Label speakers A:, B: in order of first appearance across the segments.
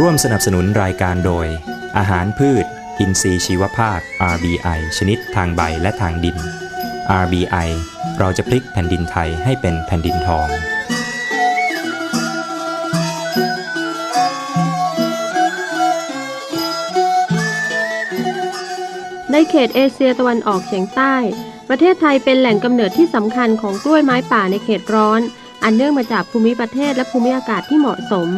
A: ร่วมสนับสนุนรายการโดย อาหารพืช อินทรีย์ชีวภาพ RBI ชนิดทางใบและทางดิน RBI เราจะพลิกแผ่นดินไทยให้เป็นแผ่นดินทอง
B: ในเขตเอเชียตะวันออกเฉียงใต้ ประเทศไทยเป็นแหล่งกำเนิดที่สำคัญของกล้วยไม้ป่าในเขตร้อน อันเนื่องมาจากภูมิประเทศและภูมิอากาศที่เหมาะสม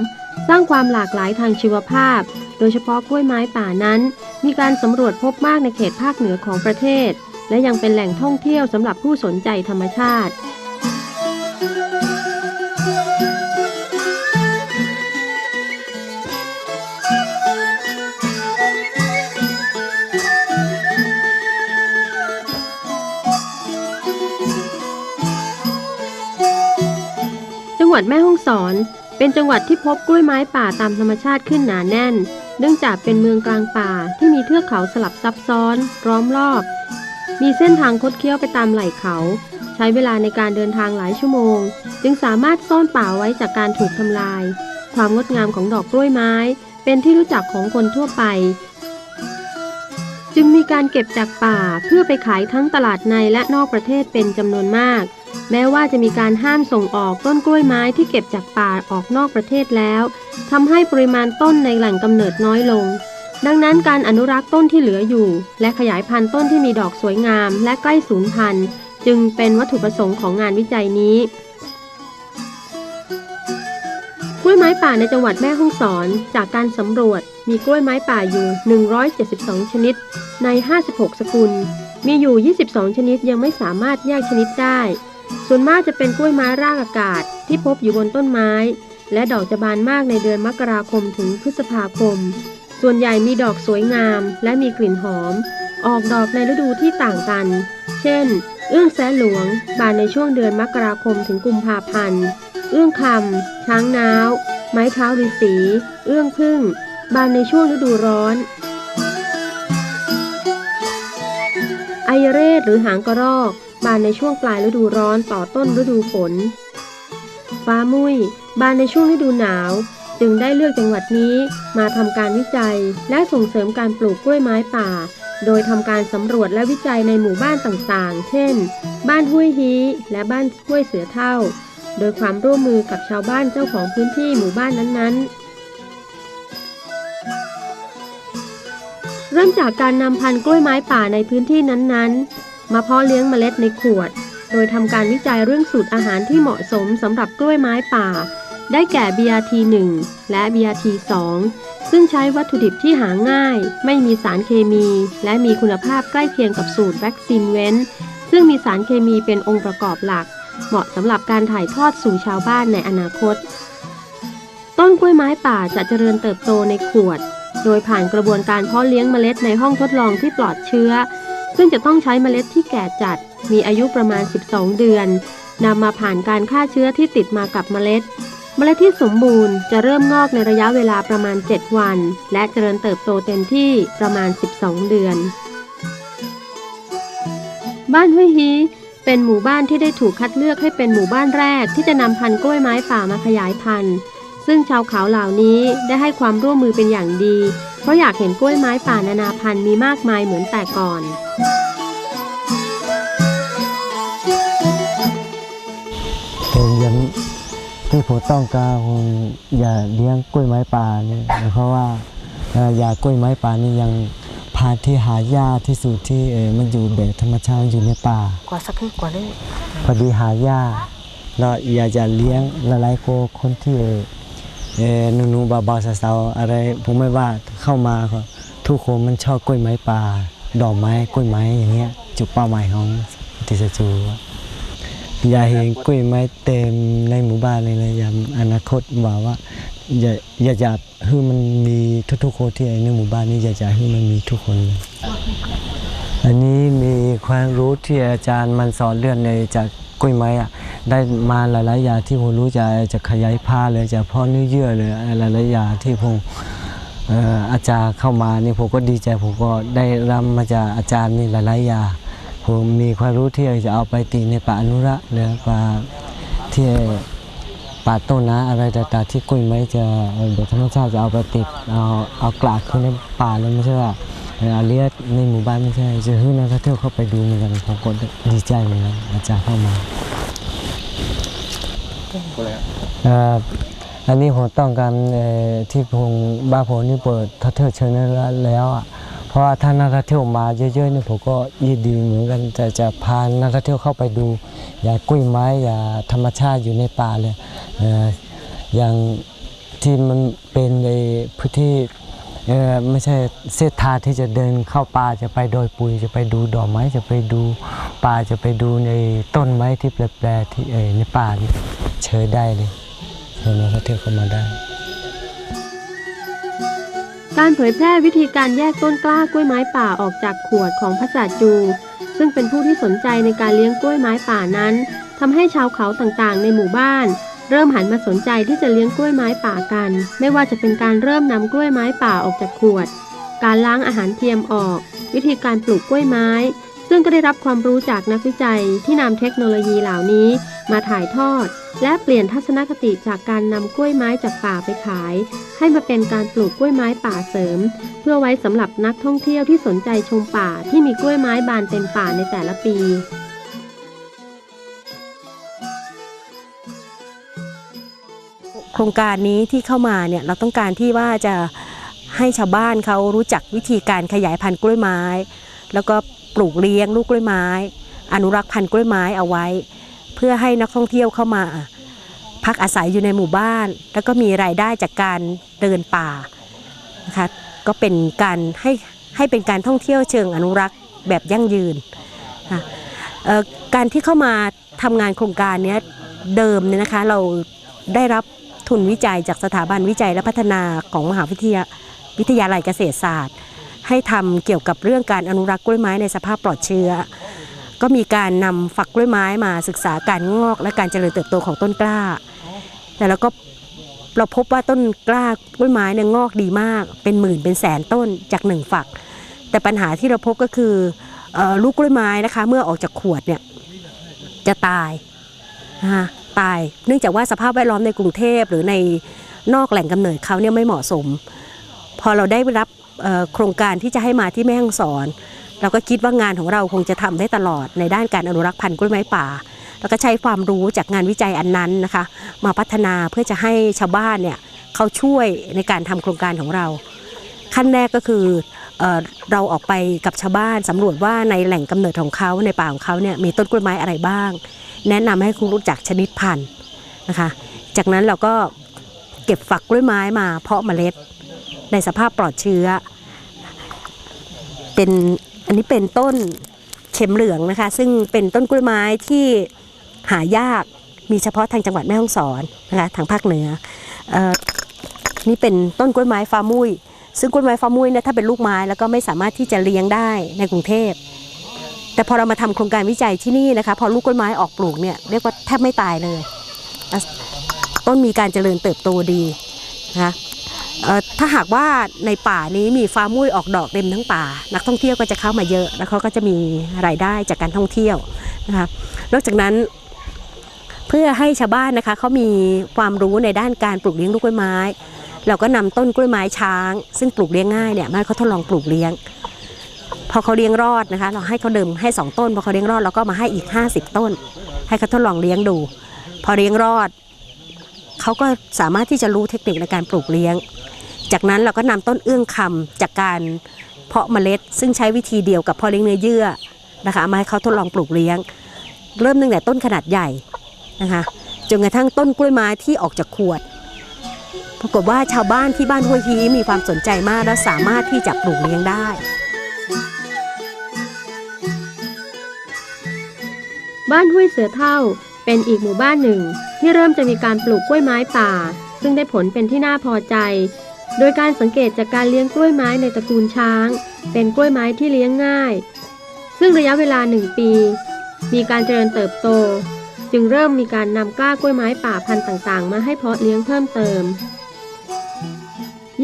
B: สร้างความหลากหลายทางชีวภาพ โดยเฉพาะกล้วยไม้ป่านั้น มีการสำรวจพบมากในเขตภาคเหนือของประเทศ และยังเป็นแหล่งท่องเที่ยวสำหรับผู้สนใจธรรมชาติจังหวัดแม่ฮ่องสอน เป็นจังหวัดที่พบกล้วยไม้ป่าตามธรรมชาติขึ้นหนาแน่น เนื่องจากเป็นเมืองกลางป่าที่มีเทือกเขาสลับซับซ้อนล้อมรอบ มีเส้นทางคดเคี้ยวไปตามไหล่เขา ใช้เวลาในการเดินทางหลายชั่วโมง จึงสามารถซ่อนป่าไว้จากการถูกทำลาย ความงดงามของดอกกล้วยไม้ เป็นที่รู้จักของคนทั่วไป จึงมีการเก็บจากป่าเพื่อไปขายทั้งตลาดในและนอกประเทศเป็นจำนวนมากแม้ว่าจะมีการห้ามส่งออกต้นกล้วยไม้ที่เก็บจากป่าออกนอกประเทศแล้วทำให้ปริมาณต้นในแหล่งกำเนิดน้อยลง ดังนั้นการอนุรักษ์ต้นที่เหลืออยู่ และขยายพันธุ์ต้นที่มีดอกสวยงาม และใกล้สูญพันธุ์ จึงเป็นวัตถุประสงค์ของงานวิจัยนี้กล้วยไม้ป่าในจังหวัดแม่ฮ่องสอน จากการสำรวจ มีกล้วยไม้ป่าอยู่ 172 ชนิด ใน 56 สกุล มีอยู่ 22 ชนิดยังไม่สามารถแยกชนิดได้ ส่วนมากจะเป็นกล้วยไม้รากอากาศที่พบอยู่บนต้นไม้ และดอกจะบานมากในเดือนมกราคมถึงพฤษภาคม ส่วนใหญ่มีดอกสวยงาม และมีกลิ่นหอม ออกดอกในฤดูที่ต่างกัน เช่น เอื้องแสหลวง บานในช่วงเดือนมกราคมถึงกุมภาพันธ์ เอื้องคำช้างน้าว ไม้เท้าฤาษี เอื้องพึ่ง บานในช่วงฤดูร้อนไอเรศหรือหางกระรอก บานในช่วงปลายฤดูร้อนต่อต้นฤดูฝน ฟ้ามุ้ย บานในช่วงฤดูหนาว จึงได้เลือกจังหวัดนี้มาทำการวิจัย และส่งเสริมการปลูกกล้วยไม้ป่า โดยทำการสำรวจและวิจัยในหมู่บ้านต่างๆ เช่น บ้านห้วยฮีและบ้านห้วยเสือเท่า โดยความร่วมมือกับชาวบ้านเจ้าของพื้นที่หมู่บ้านนั้นๆเริ่มจากการนำพันธุ์กล้วยไม้ป่าในพื้นที่นั้นๆ มาเพาะเลี้ยงเมล็ดในขวด โดยทำการวิจัยเรื่องสูตรอาหารที่เหมาะสมสำหรับกล้วยไม้ป่า ได้แก่ BRT 1และ BRT 2ซึ่งใช้วัตถุดิบที่หาง่าย ไม่มีสารเคมี และมีคุณภาพใกล้เคียงกับสูตรแว็กซินเว้น ซึ่งมีสารเคมีเป็นองค์ประกอบหลัก เหมาะสำหรับการถ่ายทอดสู่ชาวบ้านในอนาคต ต้นกล้วยไม้ป่าจะเจริญเติบโตในขวด โดยผ่านกระบวนการเพาะเลี้ยงเมล็ดในห้องทดลองที่ปลอดเชื้อ ซึ่งจะต้องใช้เมล็ดที่แก่จัด มีอายุประมาณ 12 เดือนนำมาผ่านการฆ่าเชื้อที่ติดมากับเมล็ด เมล็ดที่สมบูรณ์จะเริ่มงอกในระยะเวลาประมาณ 7 วัน และเจริญเติบโตเต็มที่ประมาณ 12 เดือน บ้านห้วยฮีเป็นหมู่บ้านที่ได้ถูกคัดเลือกให้เป็นหมู่บ้านแรกที่จะนำพันธุ์กล้วยไม้ป่ามาขยายพันธุ์ ซึ่งชาวเขาเหล่านี้ได้ให้ความร่วมมือเป็นอย่างดี ราะอยากเห็นกล้วยไม้ป่านานาพันธุ์มีมากมายเหมือนแต่ก่อน
C: แต่ยังที่ผมต้องการผมอย่าเลี้ยงกล้วยไม้ป่านี่เพราะว่าเอ่ออยากกล้วยไม้ป่านี่ยังพันธุ์ที่หายากที่สุดที่เออมันอยู่แบบธรรมชาติอยู่ในป่า
D: กว่าสักครึ่งกว่าเลย
C: พอดีหายากเราอยากจะเลี้ยงหลายๆคนคนที่ หนุ่มๆบ่าวสาวอะไรผมไม่ว่าเข้ามาก็ทุกคนมันชอบกล้วยไม้ป่า ดอกไม้กล้วยไม้อย่างเงี้ยจุดเป้าหมายของติสจูอย่าเห็นกล้วยไม้เต็มในหมู่บ้านเลยนะอย่าอนาคตว่าว่าอย่าอย่าจะให้มันมีทุกๆคนที่ในหมู่บ้านนี้อย่าจะให้มันมีทุกคนเลยอันนี้มีความรู้ที่อาจารย์มันสอนเรื่องในจากกล้วยไม้อะ ได้มาหลายๆอย่างที่ผมรู้จะจะขยายผ้าเลยจะพ่อเนื้อเยื่อเลยหลายๆอย่างที่ผมอาจารย์เข้ามานี่ผมก็ดีใจผมก็ได้รับมาจากอาจารย์นี่หลายๆอย่างผมมีความรู้ที่จะเอาไปตีในป่าอนุรักษ์หรือป่าที่ป่าต้นนะอะไรต่างๆที่กล้ยไม้จะเอ่อเดี๋ยวธรรมชาติจะเอาไปติดเอาเอากลากขึ้นในป่าเลยไม่ใช่ว่าเอ่อเอาเลี้ยงในหมู่บ้านไม่ใช่จะให้นักท่องเที่ยวเข้าไปดูเหมือนกันผมก็ดีใจเหมือนกันอาจารย์เข้ามา อ่ออันนี้ผมต้องการที่ผมบ้านผมนี่เปิดท่องเที่ยวเชิงนั้นแล้วอะเพราะว่าถ้านักท่องเที่ยวมาเยอะๆนี่ผมก็ยินดีเหมือนกันแต่จะพานักท่องเที่ยวเข้าไปดู อย่ากล้ยไม้อย่าธรรมชาติอยู่ในป่าเลยอย่างที่มันเป็นในพื้นที่ไม่ใช่เส้นทางที่จะเดินเข้าป่าจะไปโดยปุยจะไปดูดอกไม้จะไปดูป่าจะไปดูในต้นไม้ที่แปลกๆที่ในป่านี่ เชิญได้เลยเชิญนักท่องเที่ยวเข้ามาได้
B: การเผยแพร่วิธีการแยกต้นกล้ากล้วยไม้ป่าออกจากขวดของพระศาจู ซึ่งเป็นผู้ที่สนใจในการเลี้ยงกล้วยไม้ป่านั้นทำให้ชาวเขาต่างๆ ในหมู่บ้าน เริ่มหันมาสนใจที่จะเลี้ยงกล้วยไม้ป่ากัน ไม่ว่าจะเป็นการเริ่มนำกล้วยไม้ป่าออกจากขวด การล้างอาหารเทียมออก วิธีการปลูกกล้วยไม้ ซึ่งก็ได้รับความรู้จากนักวิจัยที่นำเทคโนโลยีเหล่านี้ มาถ่ายทอด และเปลี่ยนทัศนคติจากการนำกล้วยไม้จากป่าไปขาย ให้มาเป็นการปลูกกล้วยไม้ป่าเสริม เพื่อไว้สำหรับนักท่องเที่ยวที่สนใจชมป่าที่มีกล้วยไม้บานเต็มป่าในแต่ละปี
D: โครงการนี้ที่เข้ามาเนี่ยเราต้องการที่ว่าจะให้ชาวบ้านเขารู้จักวิธีการขยายพันธุ์กล้วยไม้ แล้วก็ ปลูกเลี้ยงลูกกล้วยไม้ อนุรักษ์พันธุ์กล้วยไม้เอาไว้ เพื่อให้นักท่องเที่ยวเข้ามา พักอาศัยอยู่ในหมู่บ้าน แล้วก็มีรายได้จากการเดินป่านะคะก็เป็นการให้ให้เป็นการท่องเที่ยวเชิงอนุรักษ์แบบยั่งยืนค่ะการที่เข้ามาทำงานโครงการนี้เดิมเนี่ยนะคะเราได้รับทุนวิจัยจากสถาบันวิจัยและพัฒนาของมหาวิทยาวิทยาลัยเกษตรศาสตร์ ให้ทำเกี่ยวกับเรื่องการอนุรักษ์กล้วยไม้ในสภาพปลอดเชื้อ ก็มีการนำฝักกล้วยไม้มาศึกษาการงอก และการเจริญเติบโตของต้นกล้า แต่แล้วก็เราพบว่าต้นกล้ากล้วยไม้เนี่ยงอกดีมาก เป็นหมื่นเป็นแสนต้นจากหนึ่งฝัก แต่ปัญหาที่เราพบก็คืออลูกกล้วยไม้นะคะ เมื่อออกจากขวดเนี่ยจะตายนะคะตาย เนื่องจากว่าสภาพแวดล้อมในกรุงเทพหรือในนอกแหล่งกำเนิดเขาเนี่ยไม่เหมาะสม พอเราได้รับ โครงการที่จะให้มาที่แม่ฮ่องสอน เราก็คิดว่างานของเราคงจะทำได้ตลอดในด้านการอนุรักษ์พันธุ์กล้วยไม้ป่า แล้วก็ใช้ความรู้จากงานวิจัยอันนั้นนะคะ มาพัฒนาเพื่อจะให้ชาวบ้านเนี่ยเขาช่วยในการทำโครงการของเรา ขั้นแรกก็คือเอ่อเราออกไปกับชาวบ้านสำรวจว่าในแหล่งกำเนิดของเขาในป่าของเขาเนี่ยมีต้นกล้วยไม้อะไรบ้าง แนะนำให้คุณรู้จักชนิดพันธุ์นะคะ จากนั้นเราก็เก็บฝักกล้วยไม้มาเพาะเมล็ด ในสภาพปลอดเชื้อ เป็นอันนี้เป็นต้นเข็มเหลืองนะคะ ซึ่งเป็นต้นกล้วยไม้ที่หายากมีเฉพาะทางจังหวัดแม่ฮ่องสอนนะคะทางภาคเหนือเอ่อนี่เป็นต้นกล้วยไม้ฟ้ามุ้ยซึ่งกล้วยไม้ฟ้ามุ้ยเนี่ยถ้าเป็นลูกไม้แล้วก็ไม่สามารถที่จะเลี้ยงได้ในกรุงเทพแต่พอเรามาทำโครงการวิจัยที่นี่นะคะ พอลูกกล้วยไม้ออกปลูกเนี่ยเรียกว่าแทบไม่ตายเลย ต้นมีการเจริญเติบโตดีนะคะ ถ้าหากว่าในป่านี้มีฟ้ามุ้ยออกดอกเต็มทั้งป่า นักท่องเที่ยวก็จะเข้ามาเยอะ แล้วเขาก็จะมีรายได้จากการท่องเที่ยวนะคะนอกจากนั้นเพื่อให้ชาวบ้านนะคะเขามีความรู้ในด้านการปลูกเลี้ยงลูกกล้วยไม้ เราก็นำต้นกล้วยไม้ช้าง ซึ่งปลูกเลี้ยงง่ายเนี่ยมาให้เขาทดลองปลูกเลี้ยง พอเขาเลี้ยงรอดนะคะ เราให้เขาเดิมให้ 2 ต้น พอเขาเลี้ยงรอดเราก็มาให้อีก 50 ต้น ให้เขาทดลองเลี้ยงดู พอเลี้ยงรอด เขาก็สามารถที่จะรู้เทคนิคในการปลูกเลี้ยง จากนั้นเราก็นำต้นเอื้องคำจากการเพาะเมล็ด ซึ่งใช้วิธีเดียวกับพาะเลี้ยงเนื้อเยื่อนะคะมาให้เขาทดลองปลูกเลี้ยง เริ่มตั้งแต่ต้นขนาดใหญ่นะคะจนกระทั่งต้นกล้วยไม้ที่ออกจากขวด ปรากฏว่าชาวบ้านที่บ้านห้วยฮีมีความสนใจมากและสามารถที่จะปลูกเลี้ยงได้
B: บ้านห้วยเสือเท่า เป็นอีกหมู่บ้านหนึ่ง ที่เริ่มจะมีการปลูกกล้วยไม้ป่า ซึ่งได้ผลเป็นที่น่าพอใจ โดยการสังเกตจากการเลี้ยงกล้วยไม้ในตระกูลช้าง เป็นกล้วยไม้ที่เลี้ยงง่าย ซึ่งระยะเวลาหนึ่งปี มีการเจริญเติบโต จึงเริ่มมีการนำกล้ากล้วยไม้ป่าพันธุ์ต่างๆ มาให้เพาะเลี้ยงเพิ่มเติม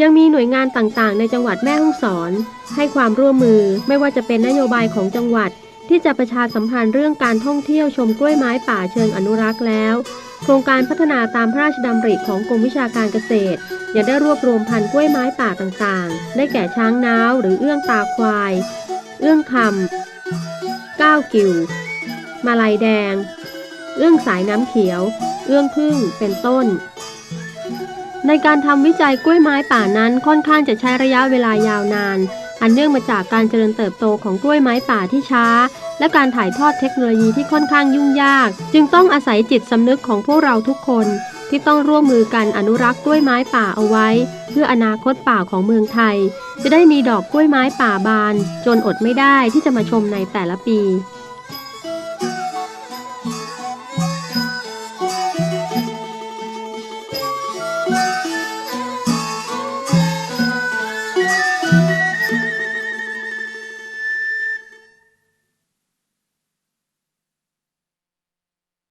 B: ยังมีหน่วยงานต่างๆ ในจังหวัดแม่ฮ่องสอน ให้ความร่วมมือไม่ว่าจะเป็นนโยบายของจังหวัด ที่จะประชาสัมพันธ์เรื่องการท่องเที่ยวชมกล้วยไม้ป่าเชิงอนุรักษ์แล้ว โครงการพัฒนาตามพระราชดำริของกรมวิชาการเกษตรยังได้รวบรวมพันธุ์กล้วยไม้ป่าต่างๆ ได้แก่ช้างน้าวหรือเอื้องตาควาย เอื้องคำก้าวกิวมาลายแดง เอื้องสายน้ำเขียว เอื้องพึ่งเป็นต้น ในการทำวิจัยกล้วยไม้ป่านั้นค่อนข้างจะใช้ระยะเวลายาวนาน อันเนื่องมาจากการเจริญเติบโตของกล้วยไม้ป่าที่ช้า และการถ่ายทอดเทคโนโลยีที่ค่อนข้างยุ่งยาก จึงต้องอาศัยจิตสำนึกของพวกเราทุกคนที่ต้องร่วมมือกันอนุรักษ์กล้วยไม้ป่าเอาไว้ เพื่ออนาคตป่าของเมืองไทย จะได้มีดอกกล้วยไม้ป่าบาน จนอดไม่ได้ที่จะมาชมในแต่ละปี